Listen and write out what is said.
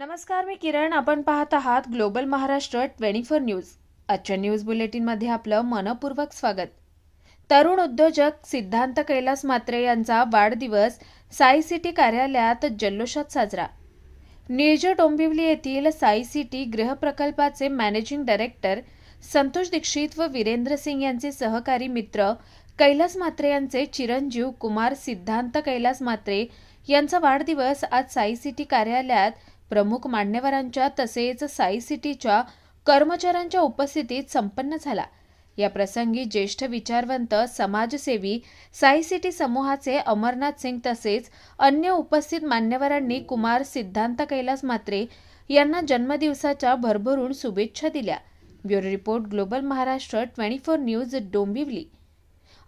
नमस्कार मी किरण. आपण पाहत आहात global Maharashtra twenty four news. आजच्या न्यूज बुलेटिनमध्ये आपलं मनपूर्वक स्वागत. तरुण उद्योजक सिद्धांत कैलास मात्रे यांचा वाढदिवस साई सिटी कार्यालयात जल्लोषात साजरा. निळजे डोंबिवली येथील साई सिटी गृहप्रकल्पाचे मॅनेजिंग डायरेक्टर संतोष दीक्षित व वीरेंद्र सिंग यांचे सहकारी मित्र कैलास मात्रे यांचे चिरंजीव कुमार सिद्धांत कैलास मात्रे यांचा वाढदिवस आज साई सिटी कार्यालयात प्रमुख मान्यवरांच्या तसेच साई सिटीच्या कर्मचाऱ्यांच्या उपस्थितीत संपन्न झाला. या प्रसंगी ज्येष्ठ विचारवंत समाजसेवी साई सिटी समूहाचे अमरनाथ सिंग तसेच अन्य उपस्थित मान्यवरांनी कुमार सिद्धांत कैलास म्हात्रे यांना जन्मदिवसाच्या भरभरून शुभेच्छा दिल्या. Bureau report global Maharashtra twenty four news Dombivli.